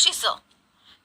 बक्षिसं.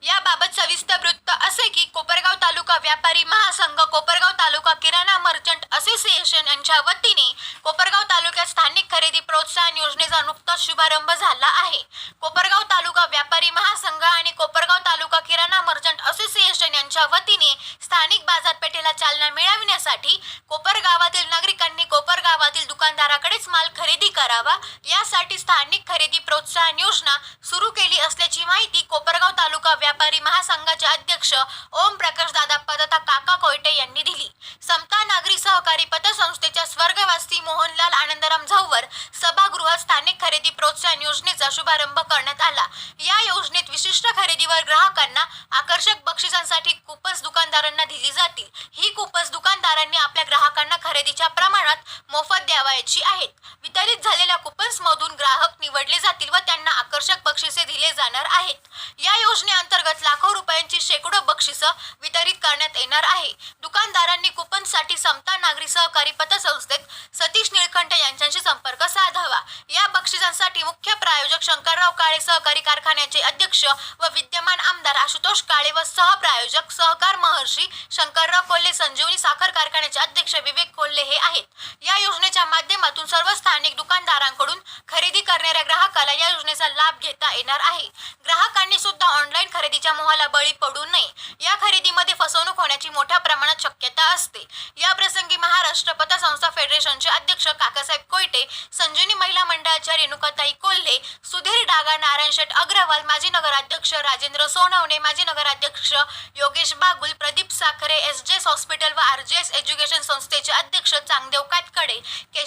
याबाबत सविस्तर वृत्त असे की कोपरगाव तालुका व्यापारी महासंघ कोपरगाव तालुका किराणा मर्चंट असोसिएशन यांच्या वतीने कोपरगाव तालुक्यात स्थानिक खरेदी प्रोत्साहन योजनेचा नुकताच शुभारंभ झाला आहे. कोपरगाव तालुका व्यापारी महासंघ आणि कोपरगाव तालुका किराणा मर्चंट असोसिएशन यांच्या वतीने स्थानिक बाजारपेठेला चालना मिळविण्यासाठी कोपरगावातील नागरिकांनी कोपरगावातील दुकानदाराकडेच माल खरेदी करावा. यासाठी स्थानिक खरेदी प्रोत्साहन योजना सुरू केली असल्याची माहिती कोपरगाव तालुका व्यापारी महासंघाचे अध्यक्ष ओम प्रकाश दादा पदता काका कोयटे यांनी दिली. समता नागरी सहकारी पतसंस्थेच्या स्वर्गवासी मोहनलाल आनंदराम झव्वर सभागृहात स्थानिक खरेदी प्रोत्साहन योजनेचा शुभारंभ करण्यात आला. या योजनेत विशिष्ट खरेदीवर ग्राहकांना आकर्षक बक्षिसांसाठी खूपच दुकानदारांना दिली जातील. ही कुपन्स दुकानदारांनी आपल्या ग्राहकांना खरेदीच्या प्रमाणात मोफत करावयाची आहेत. वितरित झालेल्या कुपन्स मधून ग्राहक निवडले जातील व त्यांना आकर्षक बक्षिसे दिले जाणार आहेत. या योजनेअंतर्गत लाखो रुपयांची शेकडो बक्षिसं वितरित करण्यात येणार आहे. दुकानदारांनी कुपन्ससाठी समता नागरी सहकारी पतसंस्थेत सतीश निळकंठ यांच्याशी संपर्क साधावा. या बक्षिसांसाठी मुख्य प्रायोजक शंकरराव काळे सहकारी कारखान्याचे अध्यक्ष व विद्यमान आमदार आशुतोष काळे व सहप्रायोजक सहकार महर्षी शंकरराव कोल्हे संजीवनी साखर कारखान्याचे अध्यक्ष विवेक कोल्हे हे आहेत. या योजनेच्या माध्यमातून माध्यमातून सर्व स्थानिक दुकानदारांकडून खरेदी करणाऱ्या ग्राहकाला या योजनेचा लाभ घेता येणार आहे. ग्राहकांनी सुद्धा ऑनलाईन खरेदीच्या मोहाला बळी पडू नये. या खरेदीमध्ये फसवणूक होण्याची मोठ्या प्रमाणात शक्यता असते. या प्रसंगी महाराष्ट्र पतसंस्था फेडरेशनचे अध्यक्ष काकासाहेब कोयटे संजीवनी महिला मंडळाच्या रेणुकाताई कोल्हे सुधीर डागा नारायण शेठ अग्रवाल माजी नगराध्यक्ष राजेंद्र सोनवणे माजी नगराध्यक्ष Yogesh Bagul Pradeep Sakhare S J S hospital व आर जे एस एज्युकेशन संस्थेचे अध्यक्ष चांगदेव कातकडे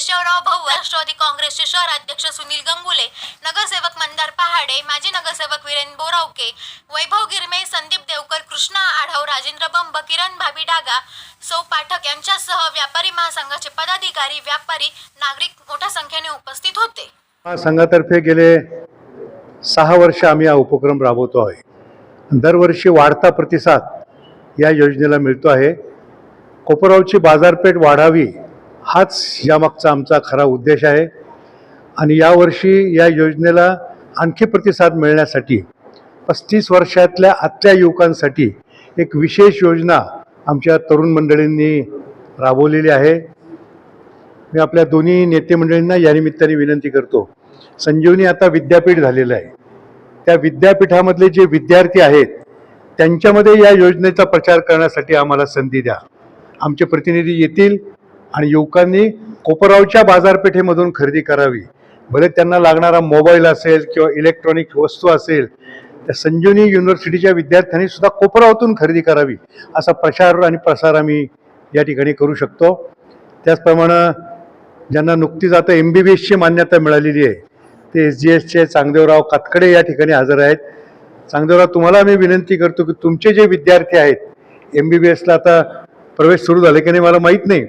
केशवराव भाऊ राष्ट्रवादी काँग्रेसचे शहराध्यक्ष सुनील गंगुले नगरसेवक मंदार पहाडे माजी नगरसेवक वीरेन बोरावके वैभव गिरमे संदीप देवकर कृष्णा आढाव राजेंद्र बंब किरण भाभी डागा सौ पाठक यांच्यासह व्यापारी महासंघाचे पदाधिकारी व्यापारी नागरिक मोठ्या संख्येने उपस्थित होते. संघातर्फे गेले सहा वर्ष आम्ही हा उपक्रम राबवतो आहे. दरवर्षी वाढता प्रतिसाद या योजनेला मिळतो आहे. कोपरावची बाजारपेठ वाढावी हाच यामागचा आमचा खरा उद्देश आहे. आणि यावर्षी या योजनेला आणखी प्रतिसाद मिळण्यासाठी पस्तीस वर्षातल्या आतल्या युवकांसाठी एक विशेष योजना आमच्या तरुण मंडळींनी राबवलेली आहे. मी आपल्या दोन्ही नेते मंडळींना या निमित्ताने विनंती करतो. संजीवनी आता विद्यापीठ झालेलं आहे. त्या विद्यापीठामधले जे विद्यार्थी आहेत त्यांच्यामध्ये या योजनेचा प्रचार करण्यासाठी आम्हाला संधी द्या. आमचे प्रतिनिधी येतील आणि युवकांनी कोपरावच्या बाजारपेठेमधून खरेदी करावी. भले त्यांना लागणारा मोबाईल असेल किंवा इलेक्ट्रॉनिक वस्तू असेल त्या संजीवनी युनिव्हर्सिटीच्या विद्यार्थ्यांनी सुद्धा कोपरावतून खरेदी करावी असा प्रचार आणि प्रसार आम्ही या ठिकाणी करू शकतो. त्याचप्रमाणे ज्यांना नुकतीच आता एम बी बी एसची मान्यता मिळालेली आहे ते एस जी एसचे चांगदेवराव कातकडे या ठिकाणी हजर आहेत. चांगदेवराव तुम्हाला मी विनंती करतो की तुमचे जे विद्यार्थी आहेत एम बी बी एसला आता प्रवेश सुरू झाले की नाही मला माहीत नाही.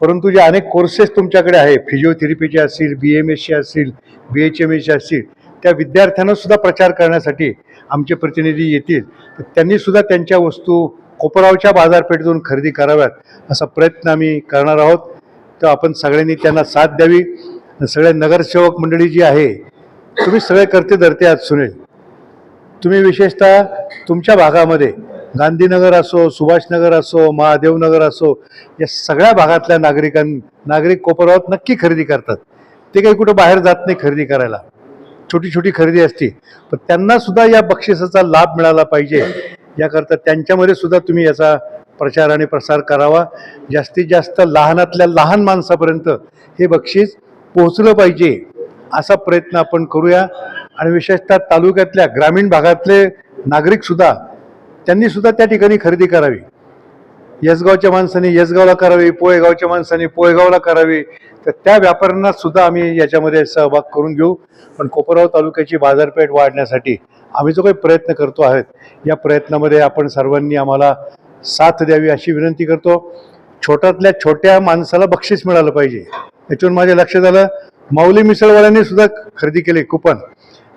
परंतु जे अनेक कोर्सेस तुमच्याकडे आहे फिजिओथेरपीचे असतील बी एम एसचे असतील बी एच एम एसचे असतील त्या विद्यार्थ्यांना सुद्धा प्रचार करण्यासाठी आमचे प्रतिनिधी येतील. तर त्यांनीसुद्धा त्यांच्या वस्तू कोपरावच्या बाजारपेठेतून खरेदी कराव्यात असा प्रयत्न आम्ही करणार आहोत. तर आपण सगळ्यांनी त्यांना साथ द्यावी. सगळ्या सगळे नगरसेवक मंडळी जी आहे तुम्ही सगळे करते धरते आज सुनील. तुम्ही विशेषतः तुमच्या भागामध्ये गांधीनगर असो सुभाषनगर असो महादेवनगर असो या सगळ्या भागातल्या नागरिकां नागरिक कोपरावात नक्की खरेदी करतात. ते काही कुठं बाहेर जात नाही खरेदी करायला. छोटी छोटी खरेदी असते. पण त्यांना सुद्धा या बक्षिसाचा लाभ मिळाला पाहिजे. याकरता त्यांच्यामध्ये सुद्धा तुम्ही याचा प्रचार आणि प्रसार करावा. जास्तीत जास्त लहानातल्या लहान माणसापर्यंत हे बक्षीस पोहोचलं पाहिजे असा प्रयत्न आपण करूया. आणि विशेषतः तालुक्यातल्या ग्रामीण भागातले नागरिकसुद्धा त्यांनी सुद्धा त्या ठिकाणी खरेदी करावी. यसगावच्या माणसाने यसगावला करावी पोळेगावच्या माणसाने पोळेगावला करावी. तर त्या व्यापाऱ्यांना सुद्धा आम्ही याच्यामध्ये सहभाग करून घेऊ. पण कोपराव तालुक्याची बाजारपेठ वाढण्यासाठी आम्ही जो काही प्रयत्न करतो आहेत या प्रयत्नामध्ये आपण सर्वांनी आम्हाला साथ द्यावी अशी विनंती करतो. छोट्यातल्या छोट्या माणसाला बक्षीस मिळालं पाहिजे. याच्यावर माझ्या लक्षात आलं माऊली मिसळवाल्यांनी सुद्धा खरेदी केले कुपन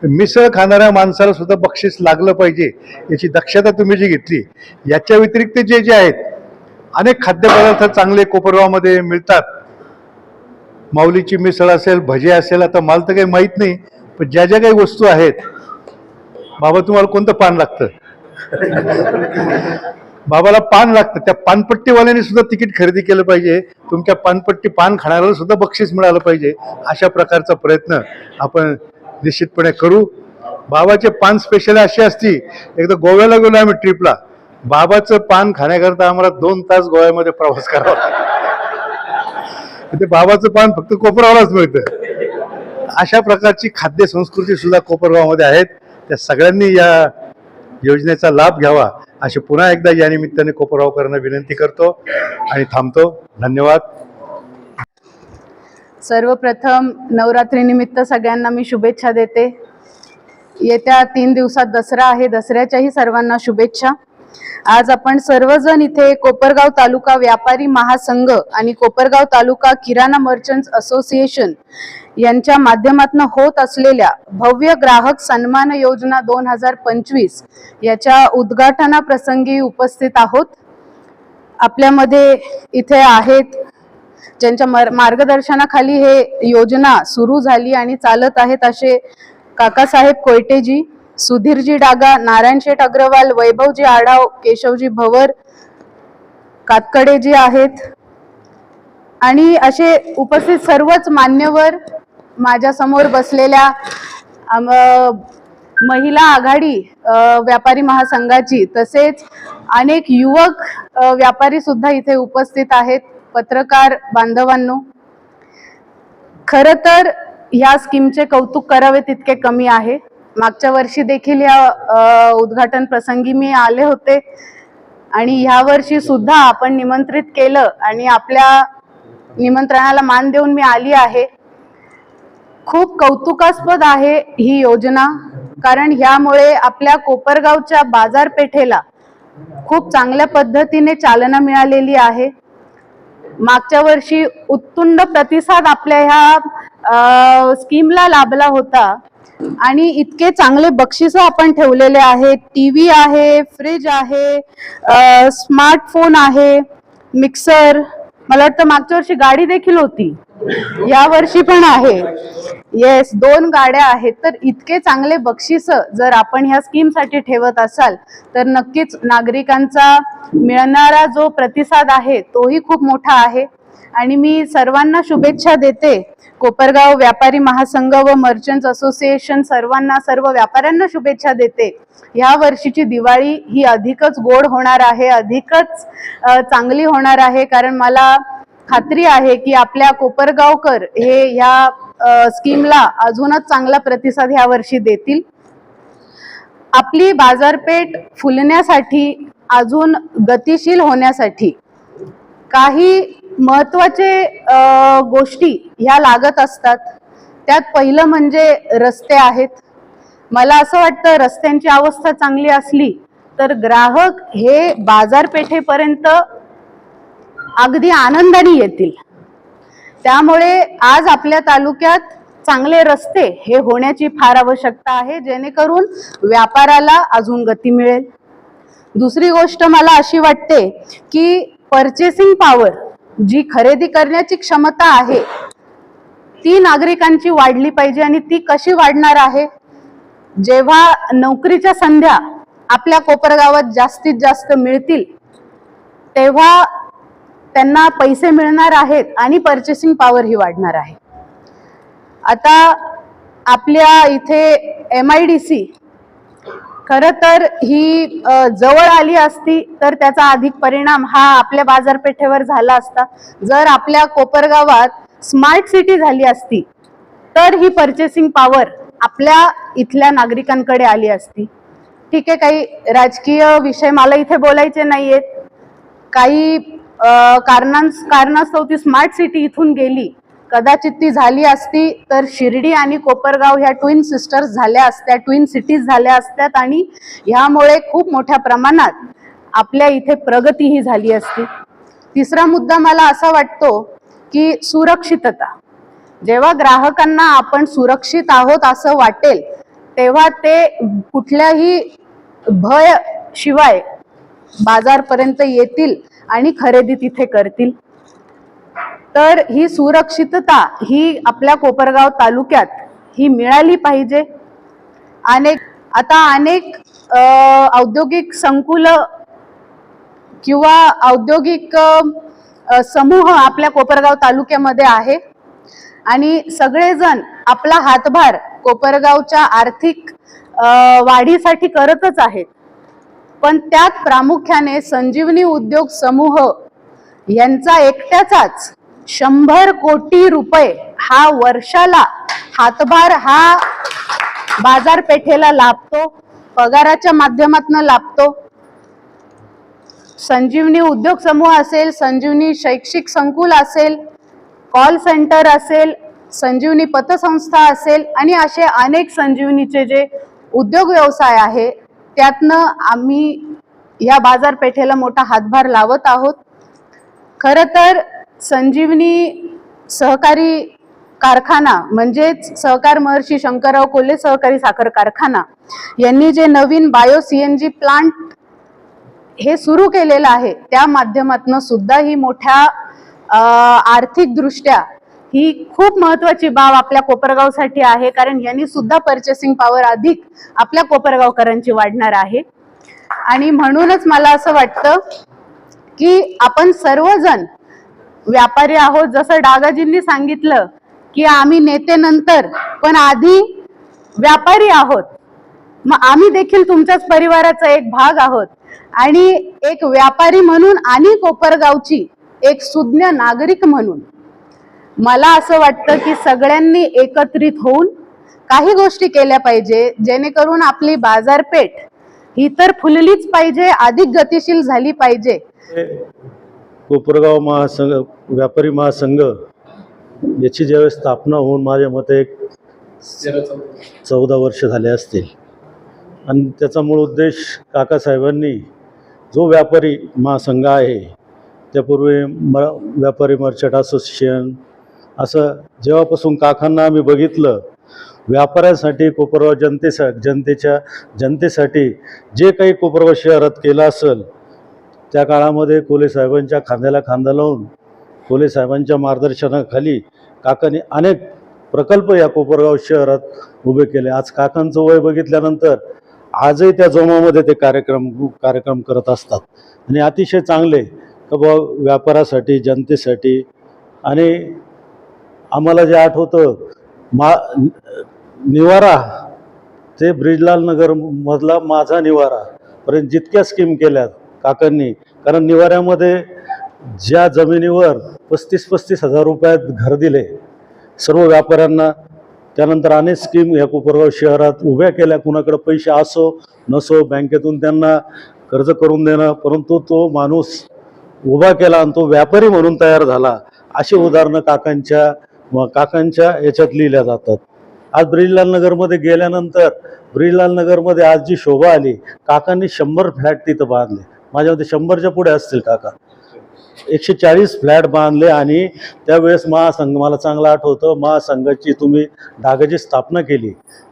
मिसळ खाणाऱ्या माणसाला सुद्धा बक्षीस लागलं पाहिजे याची दक्षता तुम्ही जी घेतली याच्या व्यतिरिक्त जे जे आहेत अनेक खाद्यपदार्थ चांगले कोपरगावमध्ये मिळतात. माऊलीची मिसळ असेल भजे असेल आता मला तर काही माहीत नाही पण ज्या ज्या काही वस्तू आहेत बाबा तुम्हाला कोणतं पान लागतं? बाबाला पान लागतं त्या पानपट्टीवाल्याने सुद्धा तिकीट खरेदी केलं पाहिजे तुमच्या पानपट्टी पान खाणाऱ्याला सुद्धा बक्षीस मिळालं पाहिजे अशा प्रकारचा प्रयत्न आपण निश्चितपणे करू. बाबाचे पान स्पेशल अशी असती. एकदा गोव्याला गेलो आम्ही ट्रिपला बाबाचं पान खाण्याकरता आम्हाला दोन तास गोव्यामध्ये प्रवास करावा ते बाबाचं पान फक्त कोपरावलाच मिळतं. अशा प्रकारची खाद्य संस्कृती सुद्धा कोपरगावमध्ये आहेत. त्या सगळ्यांनी या योजनेचा लाभ घ्यावा अशी पुन्हा एकदा या निमित्ताने कोपरगावकरांना विनंती करतो आणि थांबतो. धन्यवाद. सर्वप्रथम नवरात्रीनिमित्त सगळ्यांना मी शुभेच्छा देते. येत्या तीन दिवसात दसरा आहे दसऱ्याच्याही सर्वांना शुभेच्छा. आज आपण सर्वजण इथे कोपरगाव तालुका व्यापारी महासंघ आणि कोपरगाव तालुका किराणा मर्चंट्स असोसिएशन यांच्या माध्यमातून होत असलेल्या भव्य ग्राहक सन्मान योजना दोन हजार पंचवीस याच्या उद्घाटनाप्रसंगी उपस्थित आहोत. आपल्यामध्ये इथे आहेत ज्यांच्या मर- मार्गदर्शनाखाली हे योजना सुरू झाली आणि चालत आहेत असे काकासाहेब कोयटेजी सुधीरजी डागा नारायण शेठ अग्रवाल वैभवजी आढाव केशवजी भवर कातकडे जे आहेत. आणि असे उपस्थित सर्वच मान्यवर माझ्यासमोर बसलेल्या महिला आघाडी व्यापारी महासंघाची तसेच अनेक युवक व्यापारी सुद्धा इथे उपस्थित आहेत. पत्रकार बांधवांनो खर तर ह्या स्कीमचे कौतुक करावे तितके कमी आहे. मागच्या वर्षी देखील या उद्घाटन प्रसंगी मी आले होते. आणि ह्या वर्षी सुद्धा आपण निमंत्रित केलं आणि आपल्या निमंत्रणाला मान देऊन मी आली आहे. खूप कौतुकास्पद आहे ही योजना कारण ह्यामुळे आपल्या कोपरगावच्या बाजारपेठेला खूप चांगल्या पद्धतीने चालना मिळालेली आहे. मागच्या वर्षी उत्तुंड प्रतिसाद आपल्या ह्या स्कीमला लाभला होता. आणि इतके चांगले बक्षिस आपण ठेवलेले आहेत. टी व्ही आहे फ्रीज आहे स्मार्टफोन आहे मिक्सर. मला वाटतं मागच्या वर्षी गाडी देखील होती. या वर्षी पण आहे. येस दोन गाड्या आहेत. तर इतके चांगले बक्षिस जर आपण ह्या स्कीमसाठी ठेवत असाल तर नक्कीच नागरिकांचा मिळणारा जो प्रतिसाद आहे तोही खूप मोठा आहे. आणि मी सर्वांना शुभेच्छा देते. कोपरगाव व्यापारी महासंघ व मर्चंट्स असोसिएशन सर्वांना सर्व व्यापाऱ्यांना शुभेच्छा देते. ह्या वर्षीची दिवाळी ही अधिकच गोड होणार आहे अधिकच चांगली होणार आहे. कारण मला खात्री आहे की आपल्या कोपरगावकर हे ह्या स्कीमला अजूनच चांगला प्रतिसाद ह्या वर्षी देतील. आपली बाजारपेठ फुलण्यासाठी अजून गतिशील होण्यासाठी काही महत्त्वाचे गोष्टी ह्या लागत असतात. त्यात पहिलं म्हणजे रस्ते आहेत. मला असं वाटतं रस्त्यांची अवस्था चांगली असली तर ग्राहक हे बाजारपेठेपर्यंत अगदी आनंदाने येतील. त्यामुळे आज आपल्या तालुक्यात चांगले रस्ते हे होण्याची फार आवश्यकता आहे जेणेकरून व्यापाराला अजून गती मिळेल. दुसरी गोष्ट मला अशी वाटते की परचेसिंग पॉवर जी खरेदी करण्याची क्षमता आहे ती नागरिकांची वाढली पाहिजे आणि ती कशी वाढणार आहे? जेव्हा नोकरीच्या संध्या आपल्या कोपरगावात जास्तीत जास्त मिळतील तेव्हा त्यांना पैसे मिळणार आहेत आणि परचेसिंग पॉवर ही वाढणार आहे. आता आपल्या इथे एम आय डी सी खरं तर ही जवळ आली असती तर त्याचा अधिक परिणाम हा आपल्या बाजारपेठेवर झाला असता. जर आपल्या कोपरगावात स्मार्ट सिटी झाली असती तर ही परचेसिंग पॉवर आपल्या इथल्या नागरिकांकडे आली असती. ठीक आहे काही राजकीय विषय मला इथे बोलायचे नाही आहेत काही कारणां कारणास्तव ती स्मार्ट सिटी इथून गेली. कदाचित ती झाली असती तर शिर्डी आणि कोपरगाव ह्या ट्विन सिस्टर्स झाल्या असत्या ट्विन सिटीज झाल्या असत्यात आणि ह्यामुळे खूप मोठ्या प्रमाणात आपल्या इथे प्रगतीही झाली असती. तिसरा मुद्दा मला असा वाटतो की सुरक्षितता. जेव्हा ग्राहकांना आपण सुरक्षित आहोत असं वाटेल तेव्हा ते कुठल्याही भय शिवाय बाजारपर्यंत येतील. आणि खरेदी तिथे करतील. तर ही सुरक्षितता ही आपल्या कोपरगाव तालुक्यात ही मिळाली पाहिजे. अनेक आता अनेक औद्योगिक संकुल किंवा औद्योगिक समूह आपल्या कोपरगाव तालुक्यामध्ये आहे. आणि सगळेजण आपला हातभार कोपरगावच्या आर्थिक वाढीसाठी करतच आहेत. पण त्यात प्रामुख्याने संजीवनी उद्योग समूह यांचा एकट्याचाच शंभर कोटी रुपये हा वर्षाला हातभार हा बाजारपेठेला लाभतो पगाराच्या माध्यमातून लाभतो. संजीवनी उद्योग समूह असेल संजीवनी शैक्षिक संकुल असेल कॉल सेंटर असेल संजीवनी पतसंस्था असेल आणि असे अनेक संजीवनीचे जे उद्योग व्यवसाय आहे त्यातनं आम्ही या बाजारपेठेला मोठा हातभार लावत आहोत. खरं तर संजीवनी सहकारी कारखाना म्हणजेच सहकार महर्षी शंकरराव कोल्हे सहकारी साखर कारखाना यांनी जे नवीन bio C N G plant हे सुरू केलेलं आहे त्या माध्यमातून सुद्धा ही मोठ्या आर्थिकदृष्ट्या ही खूप महत्वाची बाब आपल्या कोपरगावसाठी आहे कारण यांनी सुद्धा पर्चेसिंग पॉवर अधिक आपल्या कोपरगावकरांची वाढणार आहे. आणि म्हणूनच मला असं वाटतं की आपण सर्वजण व्यापारी आहोत. जसं डागाजींनी सांगितलं की आम्ही नेते नंतर पण आधी व्यापारी आहोत. मग आम्ही देखील तुमच्याच परिवाराचा एक भाग आहोत. आणि एक व्यापारी म्हणून आणि कोपरगावची एक सुज्ञ नागरिक म्हणून मला असं वाटतं की सगळ्यांनी एकत्रित होऊन काही गोष्टी केल्या पाहिजे जेणेकरून आपली बाजारपेठ ही तर फुललीच पाहिजे अधिक गतिशील झाली पाहिजे. कोपरगाव महासंघ व्यापारी महासंघ याची ज्यावेळेस स्थापना होऊन माझ्या मते एक चौदा वर्ष झाले असतील. आणि त्याचा मूळ उद्देश काकासाहेबांनी जो व्यापारी महासंघ आहे त्यापूर्वी म व्यापारी मर्चंट असोसिएशन असं जेव्हापासून काकांना आम्ही बघितलं व्यापाऱ्यांसाठी कोपरगाव जनतेसा जनतेच्या जनतेसाठी जे काही कोपरगाव शहरात केलं असेल त्या काळामध्ये कोले साहेबांच्या खांद्याला खांदा लावून कोले साहेबांच्या मार्गदर्शनाखाली काकांनी अनेक प्रकल्प या कोपरगाव शहरात उभे केले. आज काकांचं वय बघितल्यानंतर आजही त्या जोमामध्ये ते कार्यक्रम कार्यक्रम करत असतात. आणि अतिशय चांगले का बुवा व्यापारासाठी जनतेसाठी आणि आम्हाला जे आठवतं मा निवारा ते ब्रिजलाल नगरमधला माझा निवारा. पर्यंत जितक्या स्कीम केल्यात काकांनी कारण निवाऱ्यामध्ये ज्या जमिनीवर पस्तीस पस्तीस हजार रुपयात घर दिले सर्व व्यापाऱ्यांना त्यानंतर अनेक स्कीम या कोपरगाव शहरात उभ्या केल्या कुणाकडे पैसे असो नसो बँकेतून त्यांना कर्ज करून देणं परंतु तो माणूस उभा केला आणि तो व्यापारी म्हणून तयार झाला. अशी उदाहरणं काकांच्या काकांच्या याच्यात लिहिल्या जातात. आज ब्रिजलाल नगरमध्ये गेल्यानंतर ब्रिजलाल नगरमध्ये आज जी शोभा आली काकांनी शंभर फ्लॅट तिथं बांधले. माझ्यामध्ये शंभरच्या पुढे असतील काका. एकशे चाळीस फ्लॅट बांधले आणि त्यावेळेस महासंघ मला चांगलं आठवतं महासंघाची तुम्ही डागाची स्थापना केली.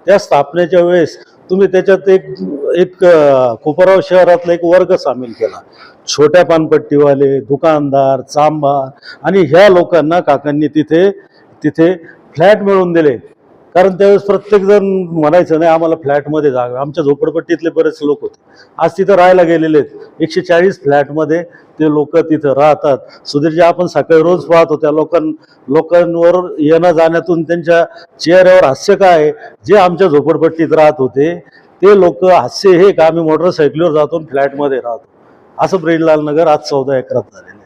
त्या स्थापनेच्या वेळेस तुम्ही त्याच्यात एक एक कोपराव शहरातला एक वर्ग सामील केला. छोट्या पानपट्टीवाले दुकानदार चांबा आणि ह्या लोकांना काकांनी तिथे तिथे फ्लॅट मिळवून दिले. कारण त्यावेळेस प्रत्येकजण म्हणायचं नाही आम्हाला फ्लॅटमध्ये जागा आमच्या झोपडपट्टीतले बरेच लोक होते. आज तिथं राहायला गेलेले आहेत. एकशे चाळीस फ्लॅटमध्ये ते लोक तिथं राहतात. सुधीरजी आपण सकाळी रोज पाहतो त्या लोकां लोकांवर येणं जाण्यातून त्यांच्या चेहऱ्यावर हास्य काय आहे? जे आमच्या झोपडपट्टीत राहत होते ते लोक हास्य हे का आम्ही मोटरसायकलीवर जातो फ्लॅटमध्ये राहतो. असं ब्रिजलाल नगर आज चौदा एकरात झालेलं आहे.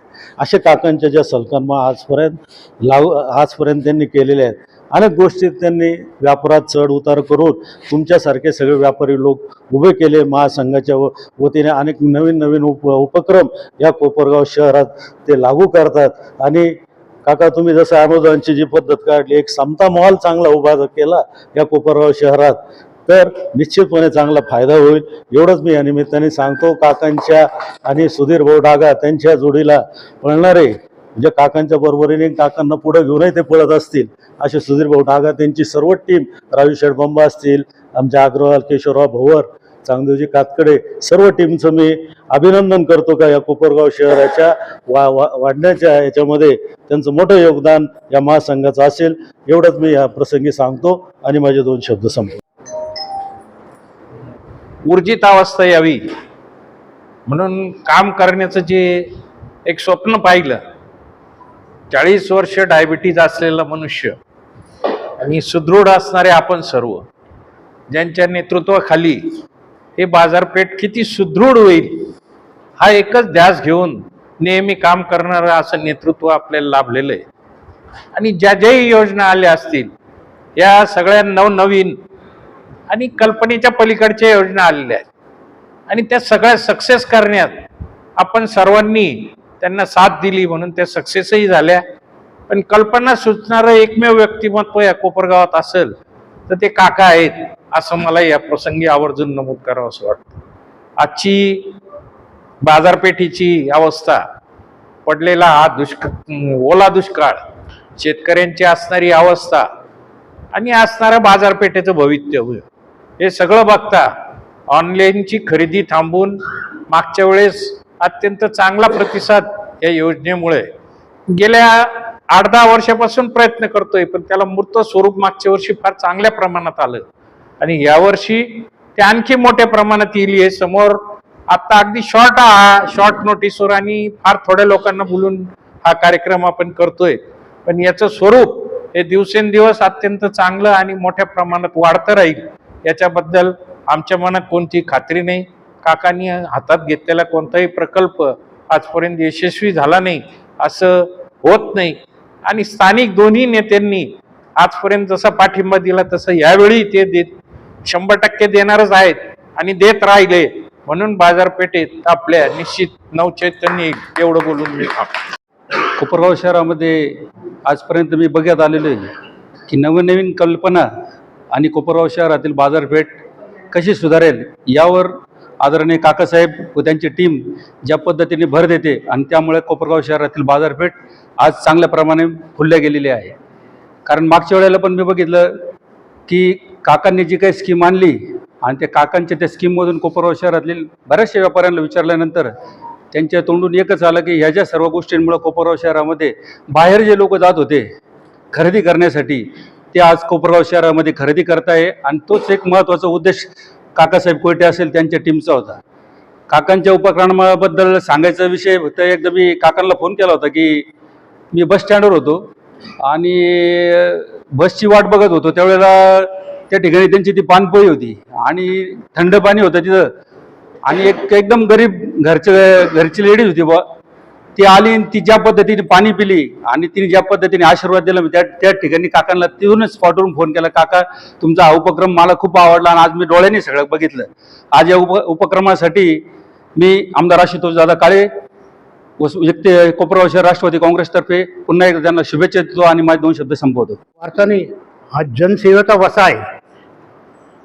असे काकांच्या ज्या सलकनमा आजपर्यंत लाव आजपर्यंत त्यांनी केलेल्या आहेत. अनेक गोष्टी त्यांनी व्यापारात चढ उतार करून तुमच्यासारखे सगळे व्यापारी लोक उभे केले महासंघाच्या व वतीने अनेक नवीन नवीन उप उपक्रम या कोपरगाव शहरात ते लागू करतात. आणि काका तुम्ही जसं ॲमेझॉनची जी पद्धत काढली एक समता मॉल चांगला उभा जर केला या कोपरगाव शहरात. तर निश्चितपणे चांगला फायदा होईल. एवढंच मी या निमित्ताने सांगतो काकांच्या आणि सुधीर भाऊ डागा त्यांच्या जोडीला पळणारे म्हणजे काकांच्या बरोबरीने काकांना पुढे घेऊनही ते पळत असतील असे सुधीर भाऊ डागा त्यांची सर्व टीम राजू शेडबंबा असतील आमच्या अग्रवाल केशवराव भोवर चांगदेवजी कातकडे सर्व टीमचं मी अभिनंदन करतो का या कोपरगाव शहराच्या वा वा वाढण्याच्या याच्यामध्ये त्यांचं मोठं योगदान या महासंघाचं असेल. एवढंच मी या प्रसंगी सांगतो आणि माझे दोन शब्द संपतो ऊर्जितावस्था यावी. म्हणून काम करण्याचं जे एक स्वप्न पाहिलं चाळीस वर्ष डायबिटीज असलेलं मनुष्य आणि सुदृढ असणारे आपण सर्व ज्यांच्या नेतृत्वाखाली हे बाजारपेठ किती सुदृढ होईल हा एकच ध्यास घेऊन नेहमी काम करणारं असं नेतृत्व आपल्याला लाभलेलं आहे. आणि ज्या ज्याही योजना आल्या असतील या सगळ्या नवनवीन आणि कल्पनेच्या पलीकडच्या योजना आलेल्या आहेत. आणि त्या सगळ्या सक्सेस करण्यात आपण सर्वांनी त्यांना साथ दिली म्हणून त्या सक्सेसही झाल्या. पण कल्पना सुचणारं एकमेव व्यक्तिमत्व या कोपरगावात असेल तर ते काका आहेत असं मला या प्रसंगी आवर्जून नमूद करावं असं वाटतं. आजची बाजारपेठेची अवस्था पडलेला हा दुष्काळ ओला दुष्काळ शेतकऱ्यांची असणारी अवस्था आणि असणारं बाजारपेठेचं भवितव्य हे सगळं बघता ऑनलाईनची खरेदी थांबून मागच्या वेळेस अत्यंत चांगला प्रतिसाद या योजनेमुळे. गेल्या आठ दहा वर्षापासून प्रयत्न करतोय पण त्याला मूर्त स्वरूप मागच्या वर्षी फार चांगल्या प्रमाणात आलं. आणि यावर्षी ते आणखी मोठ्या प्रमाणात येईल हे समोर आता अगदी शॉर्ट हा शॉर्ट नोटीसवर आणि फार थोड्या लोकांना बोलून हा कार्यक्रम आपण करतोय. पण याचं स्वरूप हे दिवसेंदिवस अत्यंत चांगलं आणि मोठ्या प्रमाणात वाढतं राहील. याच्याबद्दल आमच्या मनात कोणती खात्री नाही. काकांनी हातात घेतलेला कोणताही प्रकल्प आजपर्यंत यशस्वी झाला नाही असं होत नाही. आणि स्थानिक दोन्ही नेत्यांनी आजपर्यंत जसा पाठिंबा दिला तसं यावेळी ते देत शंभर टक्के देणारच आहेत आणि देत राहिले. म्हणून बाजारपेठेत आपल्या निश्चित नवचैतन्य एवढं बोलून मी कोपरगाव शहरामध्ये आजपर्यंत मी बघत आलेलो आहे की नवनवीन कल्पना आणि कोपरगाव शहरातील बाजारपेठ कशी सुधारेल यावर आदरणीय काकासाहेब व त्यांची टीम ज्या पद्धतीने भर देते आणि त्यामुळे कोपरगाव शहरातील बाजारपेठ आज चांगल्या प्रमाणे फुलल्या गेलेली आहे. कारण मागच्या वेळेला पण मी बघितलं की काकांनी जी काही स्कीम आणली आणि त्या काकांच्या त्या स्कीममधून कोपरगाव शहरातील बऱ्याचशा व्यापाऱ्यांना विचारल्यानंतर त्यांच्या तोंडून एकच आलं की ह्या ज्या सर्व गोष्टींमुळे कोपरगाव शहरामध्ये बाहेर जे लोक जात होते खरेदी करण्यासाठी ते आज कोपरगाव शहरामध्ये खरेदी करताय आणि तोच एक महत्त्वाचा उद्देश काकासाहेब कोयटे असेल त्यांच्या टीमचा होता. काकांच्या उपक्रमाबद्दल सांगायचा विषय तर एकदा मी काकांना फोन केला होता की मी बस स्टँडवर होतो आणि बसची वाट बघत होतो. त्यावेळेला त्या ठिकाणी त्यांची ती पानपोळी होती आणि थंड पाणी होतं तिथं. आणि एक एकदम गरीब घरचे घरची लेडीज होती बा ती आली आणि ती ज्या पद्धतीने पाणी पिली आणि तिने ज्या पद्धतीने आशीर्वाद दिला मी त्या त्या ठिकाणी काकांना तिथूनच स्पॉटवरून फोन केला काका तुमचा हा उपक्रम मला खूप आवडला आणि आज मी डोळ्यांनी सगळं बघितलं. आज या उप उपक्रमासाठी मी आमदार आशुतोष दादा काळे व्यक्ती कोपरगाव शहर राष्ट्रवादी काँग्रेसतर्फे पुन्हा एकदा त्यांना शुभेच्छा देतो आणि माझे दोन शब्द संपवतो. अर्थाने हा जनसेवेचा वसा आहे.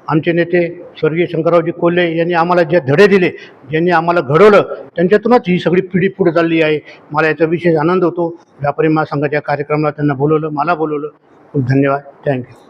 आमचे नेते स्वर्गीय शंकररावजी कोल्हे यांनी आम्हाला जे धडे दिले ज्यांनी आम्हाला घडवलं त्यांच्यातूनच ही सगळी पिढी पुढे चालली आहे. मला याचा विशेष आनंद होतो. व्यापारी महासंघाच्या कार्यक्रमाला त्यांना बोलवलं मला बोलवलं. खूप धन्यवाद. थँक्यू